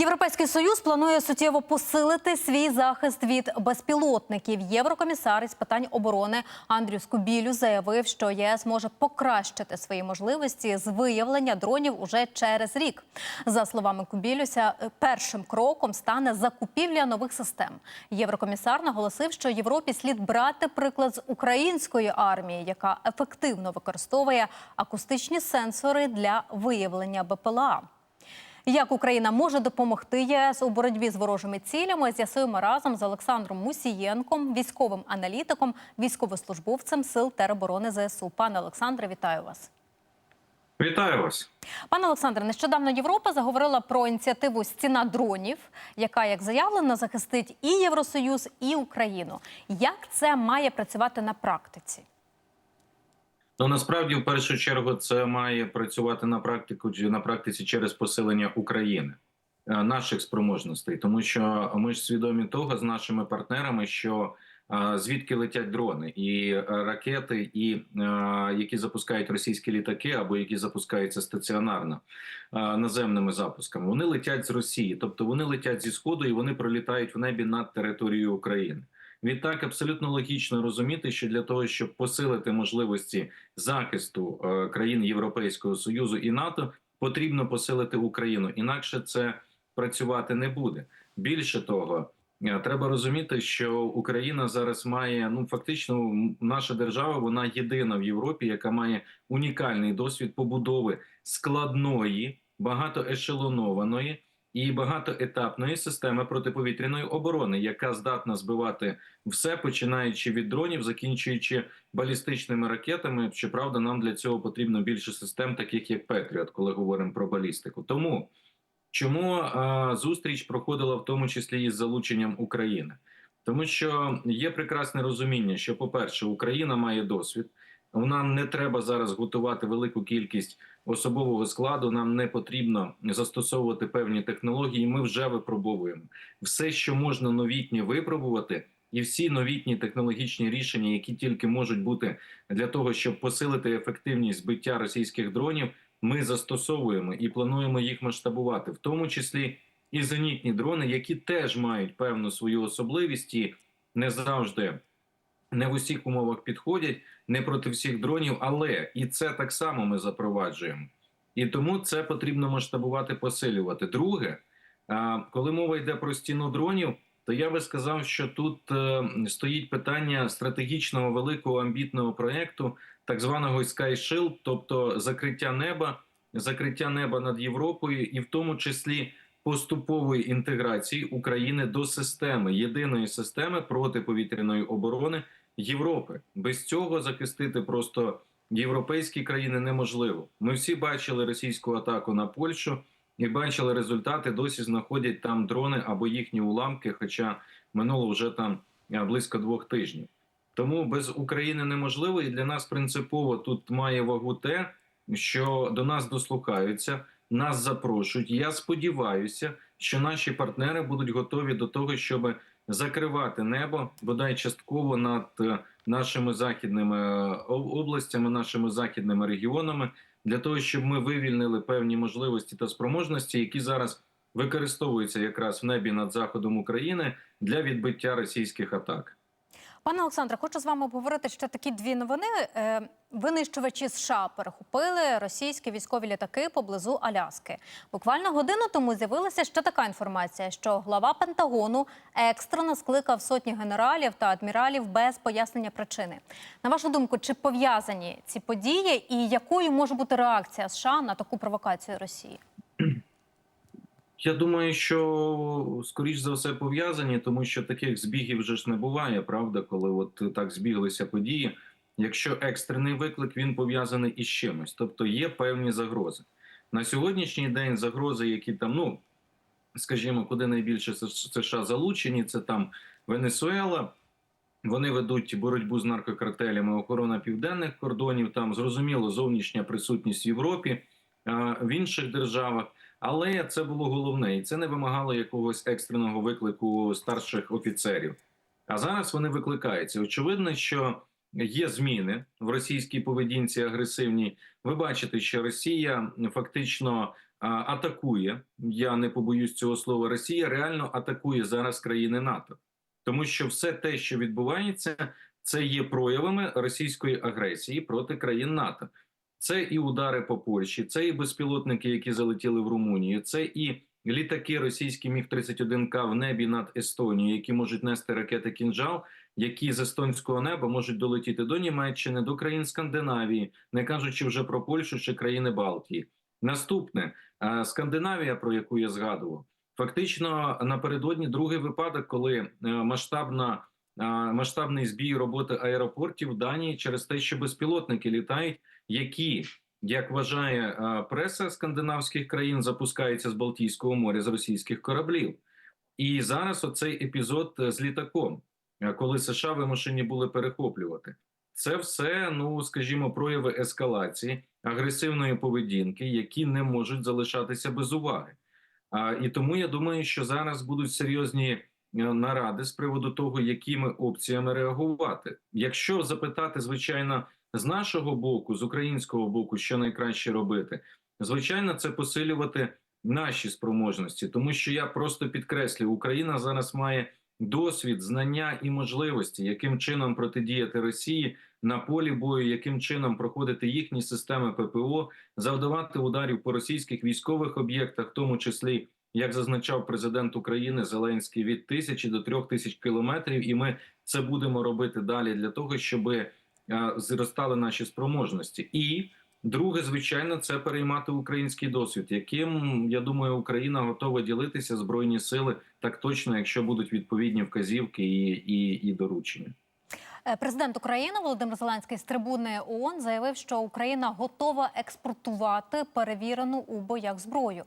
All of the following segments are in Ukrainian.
Європейський союз планує суттєво посилити свій захист від безпілотників. Єврокомісар із питань оборони Андрю Скубілю заявив, що єС може покращити свої можливості з виявлення дронів уже через рік. За словами Кубілюся, першим кроком стане закупівля нових систем. Єврокомісар наголосив, що Європі слід брати приклад з української армії, яка ефективно використовує акустичні сенсори для виявлення БПЛА. Як Україна може допомогти ЄС у боротьбі з ворожими цілями? З'ясуємо разом з Олександром Мусієнком, військовим аналітиком, військовослужбовцем сил тероборони ЗСУ. Пане Олександре, вітаю вас. Вітаю вас. Пане Олександре, нещодавно Європа заговорила про ініціативу Стіна дронів, яка, як заявлено, захистить і Євросоюз, і Україну. Як це має працювати на практиці? Ну насправді, в першу чергу, це має працювати на практику на практиці через посилення України е, наших спроможностей, тому що ми ж свідомі того з нашими партнерами, що е, звідки летять дрони і е, ракети, і які запускають російські літаки, або які запускаються стаціонарно наземними запусками, вони летять з Росії, тобто вони летять зі сходу і вони пролітають в небі над територією України. Відтак абсолютно логічно розуміти, що для того, щоб посилити можливості захисту е, країн Європейського союзу і НАТО, потрібно посилити Україну інакше це працювати не буде. Більше того, е, треба розуміти, що Україна зараз має ну фактично наша держава, вона єдина в Європі, яка має унікальний досвід побудови складної, багатоешелонованої і багатоетапної системи протиповітряної оборони, яка здатна збивати все, починаючи від дронів, закінчуючи балістичними ракетами. Щоправда, нам для цього потрібно більше систем, таких як Петріот, коли говоримо про балістику. Тому чому а, зустріч проходила в тому числі із залученням України, тому що є прекрасне розуміння, що, по-перше, Україна має досвід. Нам не треба зараз готувати велику кількість особового складу. Нам не потрібно застосовувати певні технології. Ми вже випробовуємо все, що можна новітнє випробувати, і всі новітні технологічні рішення, які тільки можуть бути для того, щоб посилити ефективність збиття російських дронів. Ми застосовуємо і плануємо їх масштабувати, в тому числі і зенітні дрони, які теж мають певну свою особливість і не завжди не в усіх умовах підходять, не проти всіх дронів, але і це так само ми запроваджуємо. І тому це потрібно масштабувати, посилювати. Друге, коли мова йде про стіну дронів, то я би сказав, що тут е, стоїть питання стратегічного великого амбітного проєкту, так званого Sky Shield, тобто закриття неба, закриття неба над Європою, і в тому числі поступової інтеграції України до системи єдиної системи протиповітряної оборони Європи. Без цього захистити просто європейські країни неможливо. Ми всі бачили російську атаку на Польщу і бачили результати. Досі знаходять там дрони або їхні уламки, хоча минуло вже там близько двох тижнів. Тому без України неможливо, і для нас принципово тут має вагу те, що до нас дослухаються, нас запрошують. Я сподіваюся, що наші партнери будуть готові до того, щоб закривати небо бодай частково над е, нашими західними е, областями, нашими західними регіонами, для того, щоб ми вивільнили певні можливості та спроможності, які зараз використовуються якраз в небі над заходом України для відбиття російських атак. Пане Олександре, хочу з вами обговорити ще такі дві новини. Е, Винищувачі США перехопили російські військові літаки поблизу Аляски. Буквально годину тому з'явилася ще така інформація, що глава Пентагону екстрено скликав сотні генералів та адміралів без пояснення причини. На вашу думку, чи пов'язані ці події, і якою може бути реакція США на таку провокацію Росії? Я думаю, що скоріш за все пов'язані, тому що таких збігів вже ж не буває, правда, коли от так збіглися події. Якщо екстрений виклик, він пов'язаний із чимось, тобто є певні загрози. На сьогоднішній день загрози, які там, ну скажімо, куди найбільше США залучені, це там Венесуела. Вони ведуть боротьбу з наркокартелями, охорона південних кордонів. Там зрозуміло зовнішня присутність в Європі, в інших державах. Але це було головне, і це не вимагало якогось екстреного виклику старших офіцерів. А зараз вони викликаються. Очевидно, що є зміни в російській поведінці агресивній. Ви бачите, що Росія фактично атакує. Я не побоюсь цього слова. Росія реально атакує зараз країни НАТО, тому що все те, що відбувається, це є проявами російської агресії проти країн НАТО. Це і удари по Польщі, це і безпілотники, які залетіли в Румунію, це і літаки російські міг 31 к в небі над Естонією, які можуть нести ракети кінжал, які з естонського неба можуть долетіти до Німеччини, до країн Скандинавії, не кажучи вже про Польщу чи країни Балтії. Наступне е, Скандинавія, про яку я згадував, фактично напередодні другий випадок, коли е, масштабна е, масштабний збій роботи аеропортів в Данії через те, що безпілотники літають, які як вважає е, преса скандинавських країн, запускаються з Балтійського моря з російських кораблів. І зараз оцей епізод е, з літаком, е, коли США вимушені були перехоплювати, це все, ну скажімо, прояви ескалації, агресивної поведінки, які не можуть залишатися без уваги. А, і тому я думаю, що зараз будуть серйозні наради з приводу того, якими опціями реагувати. Якщо запитати, звичайно, з нашого боку, з українського боку, що найкраще робити, звичайно, це посилювати наші спроможності, тому що я просто підкреслюю, Україна зараз має досвід, знання і можливості, яким чином протидіяти Росії на полі бою, яким чином проходити їхні системи ППО, завдавати ударів по російських військових об'єктах, в тому числі. Як зазначав президент України Зеленський від тисячі до трьох тисяч кілометрів, і ми це будемо робити далі для того, щоб зростали наші спроможності. І друге, звичайно, це переймати український досвід, яким я думаю, Україна готова ділитися збройні сили так точно, якщо будуть відповідні вказівки і, і, і доручення. Е, Президент України Володимир Зеленський з трибуни ООН заявив, що Україна готова експортувати перевірену у боях зброю.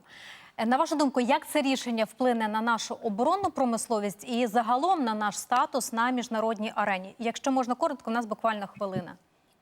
Е, На вашу думку, як це рішення вплине на нашу оборонну промисловість і загалом на наш статус на міжнародній арені? Якщо можна коротко, у нас буквально хвилина.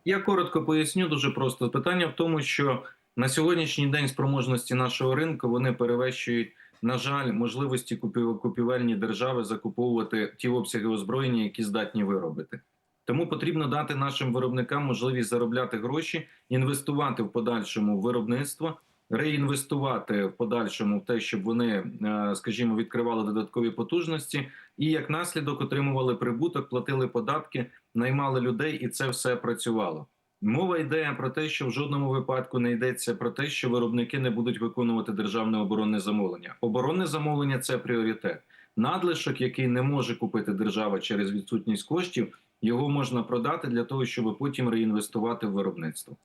Я коротко поясню дуже просто. Питання в тому, що на сьогоднішній день спроможності нашого ринку вони перевищують, на жаль, можливості купівельні держави закуповувати ті обсяги озброєння, які здатні виробити. Тому потрібно дати нашим виробникам можливість заробляти гроші, інвестувати в подальшому виробництво, реінвестувати в подальшому в те, щоб вони, е, скажімо, відкривали додаткові потужності, і як наслідок отримували прибуток, платили податки, наймали людей, і це все працювало. Мова йде про те, що в жодному випадку не йдеться про те, що виробники не будуть виконувати державне оборонне замовлення. Оборонне замовлення це пріоритет. Надлишок, який не може купити держава через відсутність коштів, його можна продати для того, щоб потім реінвестувати в виробництво.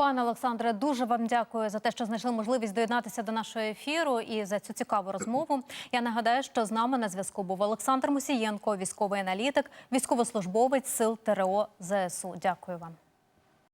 Пане Олександре, дуже вам дякую за те, що знайшли можливість доєднатися до нашого ефіру і за цю цікаву розмову. Я нагадаю, що з нами на зв'язку був Олександр Мусієнко, військовий аналітик, військовослужбовець сил ТРО ЗСУ. Дякую вам.